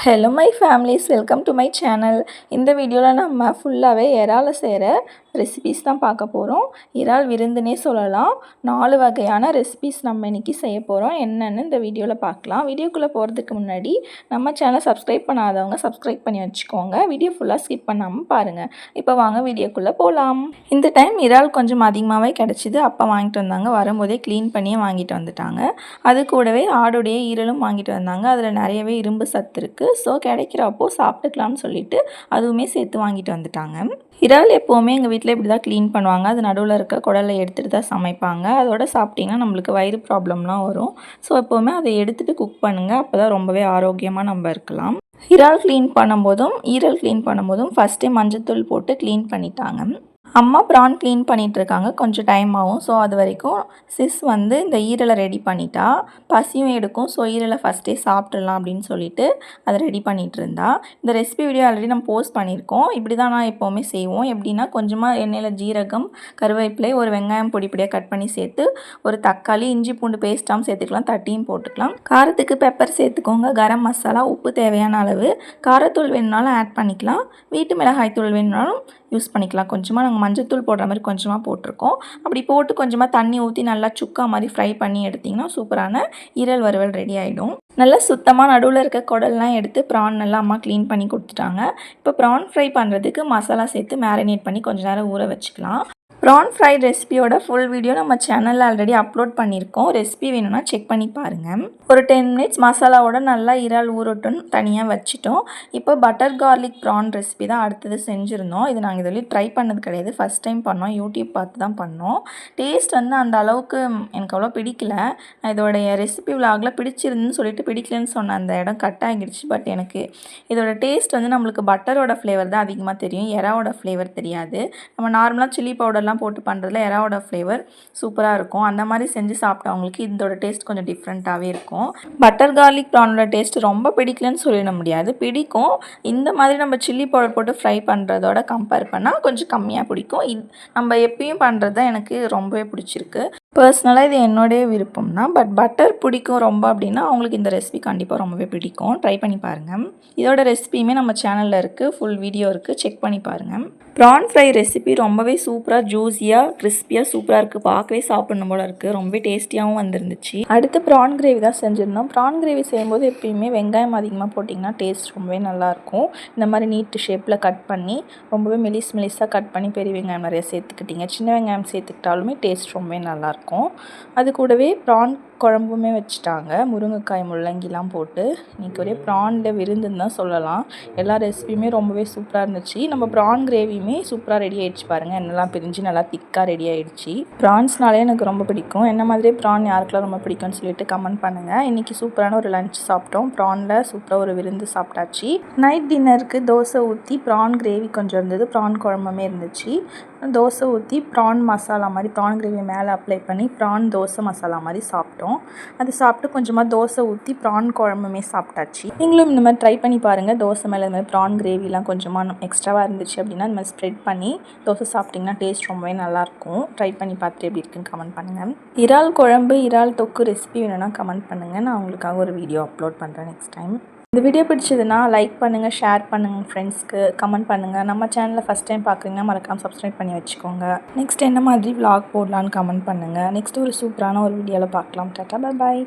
Hello my families welcome to my channel இந்த வீடியோவில் நம்ம ஃபுல்லாகவே இறால செய்கிற ரெசிபீஸ் தான் பார்க்க போகிறோம் இறால் விருந்துனே சொல்லலாம். நாலு வகையான ரெசிபீஸ் நம்ம இன்றைக்கி செய்ய போகிறோம் என்னென்னு இந்த வீடியோவில் பார்க்கலாம். வீடியோக்குள்ளே போகிறதுக்கு முன்னாடி நம்ம சேனல் சப்ஸ்கிரைப் பண்ணாதவங்க சப்ஸ்கிரைப் பண்ணி வச்சுக்கோங்க. வீடியோ ஃபுல்லாக ஸ்கிப் பண்ணாமல் பாருங்கள் இப்போ வாங்க வீடியோக்குள்ளே போகலாம் இந்த டைம் இறால் கொஞ்சம் அதிகமாகவே கிடச்சிது. அப்போ வாங்கிட்டு வந்தாங்க. வரும்போதே க்ளீன் பண்ணியே வாங்கிட்டு வந்துட்டாங்க. அது கூடவே ஆடுடைய ஈரலும் வாங்கிட்டு வந்தாங்க. அதில் நிறையவே இரும்பு சத்து இருக்குது ஸோ கிடைக்கிறப்போ சாப்பிட்டுக்கலாம்னு சொல்லிட்டு அதுவுமே சேர்த்து வாங்கிட்டு வந்துட்டாங்க. இறால் எப்போவுமே எங்கள் வீட்டில் இப்படி தான் க்ளீன் பண்ணுவாங்க. அது நடுவில் இருக்க குடலை எடுத்துகிட்டு தான் சமைப்பாங்க. அதோட சாப்பிட்டிங்கன்னா நம்மளுக்கு வயிறு ப்ராப்ளம்லாம் வரும். ஸோ எப்போவுமே அதை எடுத்துகிட்டு குக் பண்ணுங்கள் அப்போ தான் ரொம்பவே ஆரோக்கியமாக நம்ம இருக்கலாம். இறால் க்ளீன் பண்ணும்போதும் ஈரல் க்ளீன் பண்ணும்போதும் ஃபஸ்ட்டே மஞ்சத்தூள் போட்டு க்ளீன் பண்ணிட்டாங்க. அம்மா ப்ரான் க்ளீன் பண்ணிகிட்ருக்காங்க கொஞ்சம் டைம் ஆகும். ஸோ அது வரைக்கும் சிஸ் வந்து இந்த ஈரலை ரெடி பண்ணிட்டா. பசியும் எடுக்கும். ஸோ ஈரலை ஃபஸ்ட்டே சாப்பிட்றலாம் அப்படின்னு சொல்லிட்டு அதை ரெடி பண்ணிகிட்டு இருந்தா இந்த ரெசிபி வீடியோ ஆல்ரெடி நம்ம போஸ்ட் பண்ணியிருக்கோம். இப்படி தான் நான் எப்போவுமே செய்வோம். எப்படின்னா கொஞ்சமாக எண்ணெயில் ஜீரகம் கருவேப்பிலை ஒரு வெங்காயம் பொடி பொடியாக கட் பண்ணி சேர்த்து ஒரு தக்காளி இஞ்சி பூண்டு பேஸ்ட்டாகவும் சேர்த்துக்கலாம். தட்டியும் போட்டுக்கலாம். காரத்துக்கு பெப்பர் சேர்த்துக்கோங்க. கரம் மசாலா உப்பு தேவையான அளவு. காரத்தூள் வேணுனாலும் ஆட் பண்ணிக்கலாம். வீட்டு மிளகாய் தூள் வேணுனாலும் யூஸ் பண்ணிக்கலாம். கொஞ்சமாக நாங்கள் மஞ்சத்தூள் போடுற மாதிரி கொஞ்சமாக போட்டிருக்கோம். அப்படி போட்டு கொஞ்சமாக தண்ணி ஊற்றி நல்லா சுக்கா மாதிரி ஃப்ரை பண்ணி எடுத்திங்கன்னா சூப்பரான ஈரல் வறுவல் ரெடி ஆகிடும் நல்லா சுத்தமாக நடுவில் இருக்க குடல்லாம் எடுத்து ப்ரான் நல்லா அம்மா க்ளீன் பண்ணி கொடுத்துட்டாங்க. இப்போ ப்ரான் ஃப்ரை பண்ணுறதுக்கு மசாலா சேர்த்து மேரினேட் பண்ணி கொஞ்சம் நேரம் ஊற வச்சுக்கலாம். ப்ரான் ஃப்ரைட் ரெசிபியோட ஃபுல் வீடியோ நம்ம சேனலில் ஆல்ரெடி அப்லோட் பண்ணியிருக்கோம். ரெசிபி வேணும்னா செக் பண்ணி பாருங்கள் ஒரு டென் மினிட்ஸ் மசாலாவோட நல்லா இறால் ஊறட்டும் தனியாக வச்சுட்டோம். இப்போ பட்டர் கார்லிக் ப்ரான் ரெசிபி தான் அடுத்தது செஞ்சுருந்தோம். இது நாங்கள் இதில் ட்ரை பண்ணது கிடையாது. ஃபஸ்ட் டைம் பண்ணோம். யூடியூப் பார்த்து தான் பண்ணோம். டேஸ்ட் வந்து அந்த அளவுக்கு எனக்கு அவ்வளோ பிடிக்கல. நான் இதோடைய ரெசிபி விலாகில் பிடிச்சிருந்துன்னு சொல்லிட்டு பிடிக்கலன்னு சொன்ன அந்த இடம் கட் ஆகிடுச்சு. பட் எனக்கு இதோட டேஸ்ட் வந்து நம்மளுக்கு பட்டரோட ஃப்ளேவர் தான் அதிகமாக தெரியும். எறாவோட ஃப்ளேவர் தெரியாது. நம்ம நார்மலாக சில்லி பவுடர்லாம் இதெல்லாம் போட்டு பண்ணுறதுல எறாவோட ஃப்ளேவர் சூப்பராக இருக்கும். அந்த மாதிரி செஞ்சு சாப்பிட்டவங்களுக்கு இதோட டேஸ்ட் கொஞ்சம் டிஃப்ரெண்ட்டாகவே இருக்கும். பட்டர் கார்லிக் ப்ரானோட டேஸ்ட் ரொம்ப பிடிக்கலன்னு சொல்லிட முடியாது. பிடிக்கும். இந்த மாதிரி நம்ம சில்லி பவுடர் போட்டு ஃப்ரை பண்ணுறதோட கம்பேர் பண்ணால் கொஞ்சம் கம்மியாக பிடிக்கும். இது நம்ம எப்பயும் பண்ணுறது தான் எனக்கு ரொம்பவே பிடிச்சிருக்கு. பர்சனலாக இது என்னுடைய விருப்பம் தான் பட் பட்டர் பிடிக்கும் ரொம்ப அப்படின்னா அவங்களுக்கு இந்த ரெசிபி கண்டிப்பாக ரொம்பவே பிடிக்கும். ட்ரை பண்ணி பாருங்கள் இதோட ரெசிபியுமே நம்ம சேனலில் இருக்குது ஃபுல் வீடியோ இருக்குது செக் பண்ணி பாருங்கள் ப்ரான் ஃப்ரை ரெசிபி ரொம்பவே சூப்பராக ஜூஸியாக கிறிஸ்பியாக சூப்பராக இருக்குது பார்க்கவே சாப்பிடணும் போல இருக்குது ரொம்பவே டேஸ்டியாகவும் வந்துருந்துச்சு. அடுத்து ப்ரான் கிரேவி தான் செஞ்சுருந்தோம். ப்ரான் கிரேவி செய்யும்போது எப்பயுமே வெங்காயம் அதிகமாக போட்டிங்கன்னா டேஸ்ட் ரொம்பவே நல்லாயிருக்கும் இந்த மாதிரி நீட்டு ஷேப்பில் கட் பண்ணி ரொம்பவே மெலிஸ் மெலிஸாக கட் பண்ணி பெரிய வெங்காயம் நிறைய சேர்த்துக்கிட்டிங்க. சின்ன வெங்காயம் சேர்த்துக்கிட்டாலுமே டேஸ்ட் ரொம்பவே நல்லாயிருக்கும் அது கூடவே ப்ரான் குழம்புமே வச்சுட்டாங்க. முருங்கைக்காய் முள்ளங்கிலாம் போட்டு. இன்றைக்கி ஒரே ப்ரானில் விருந்துன்னு தான் சொல்லலாம். எல்லா ரெசிபியுமே ரொம்பவே சூப்பராக இருந்துச்சு. நம்ம ப்ரான் கிரேவியுமே சூப்பராக ரெடி ஆகிடுச்சு பாருங்கள் என்னெல்லாம் பிரிஞ்சு நல்லா திக்காக ரெடி ஆகிடுச்சு ப்ரான்ஸ்னாலே எனக்கு ரொம்ப பிடிக்கும். என்ன மாதிரி ப்ரான் யாருக்கெல்லாம் ரொம்ப பிடிக்கும்னு சொல்லிட்டு கமெண்ட் பண்ணுங்கள் இன்றைக்கி சூப்பரான ஒரு லஞ்ச் சாப்பிட்டோம். ப்ரானில் சூப்பராக ஒரு விருந்து சாப்பிட்டாச்சு. நைட் டின்னருக்கு தோசை ஊற்றி ப்ரான் கிரேவி கொஞ்சம் இருந்தது. ப்ரான் குழம்புமே இருந்துச்சு. தோசை ஊற்றி ப்ரான் மசாலா மாதிரி ப்ரான் கிரேவி மேலே அப்ளை பண்ணி ப்ரான் தோசை மசாலா மாதிரி சாப்பிட்டோம். அது சாப்பிட்டு கொஞ்சமாக தோசை ஊற்றி ப்ரான் குழம்புமே சாப்பிட்டாச்சு. நீங்களும் இந்த மாதிரி ட்ரை பண்ணி பாருங்கள் தோசை மேலே இந்த மாதிரி ப்ரான் கிரேவிலாம் கொஞ்சமாக எக்ஸ்ட்ராவாக இருந்துச்சு அப்படின்னா இந்த மாதிரி ஸ்ப்ரெட் பண்ணி தோசை சாப்பிட்டிங்கன்னா டேஸ்ட் ரொம்பவே நல்லாயிருக்கும் ட்ரை பண்ணி பார்த்துட்டு எப்படி இருக்குன்னு கமெண்ட் பண்ணுங்கள் இறால் குழம்பு இறால் தொக்கு ரெசிபி வேணும்னா கமெண்ட் பண்ணுங்கள் நான் உங்களுக்காக ஒரு வீடியோ அப்லோட் பண்ணுறேன் நெக்ஸ்ட் டைம் இந்த வீடியோ பிடிச்சதுன்னா லைக் பண்ணுங்கள் ஷேர் பண்ணுங்கள் ஃப்ரெண்ட்ஸ்க்கு கமெண்ட் பண்ணுங்கள் நம்ம சேனலில் ஃபஸ்ட் டைம் பார்க்குறீங்கன்னா மறக்காமல் சப்ஸ்கிரைப் பண்ணி வச்சுக்கோங்க. நெக்ஸ்ட் என்ன மாதிரி விலாக் போடலான்னு கமெண்ட் பண்ணுங்கள் நெக்ஸ்ட் ஒரு சூப்பரான ஒரு வீடியோவில் பார்க்கலாம் டாட்டா பாய்